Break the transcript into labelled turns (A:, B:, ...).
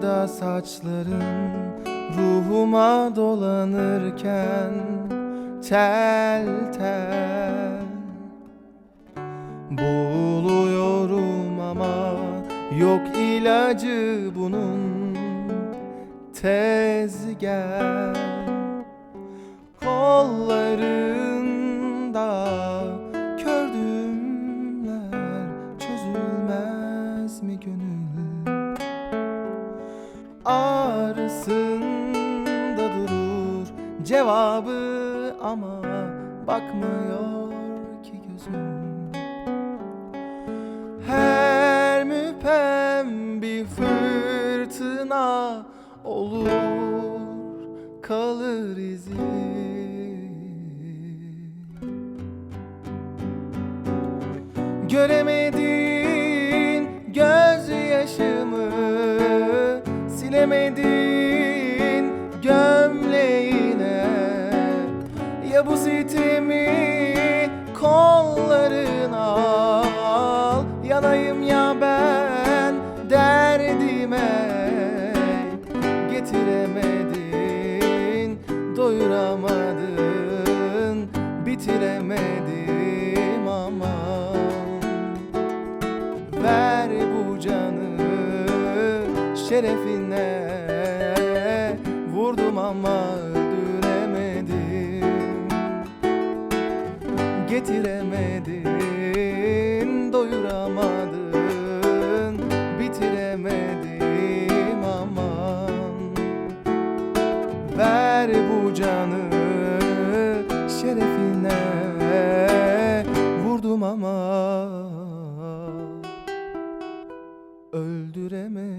A: kara saçların ruhuma dolanırken tel tel. Boğuluyorum ama yok ilacı bunun. Tez gel Kollarında Ağrısında durur cevabı ama bakmıyor ki gözüm. Her müpem bir fırtına olur kalır izi Göremedin gözyaşımı Silemedin gömleğine. Ya bu sitemi kollarına al. Yanayım ya ben derdime. Getiremedin, doyuramadın. Bitiremedim ama. Ver bu canı şerefine Vurdum ama öldüremedim. Getiremedin, doyuramadın Bitiremedim aman. Ver bu canı şerefine Vurdum ama Öldüremedim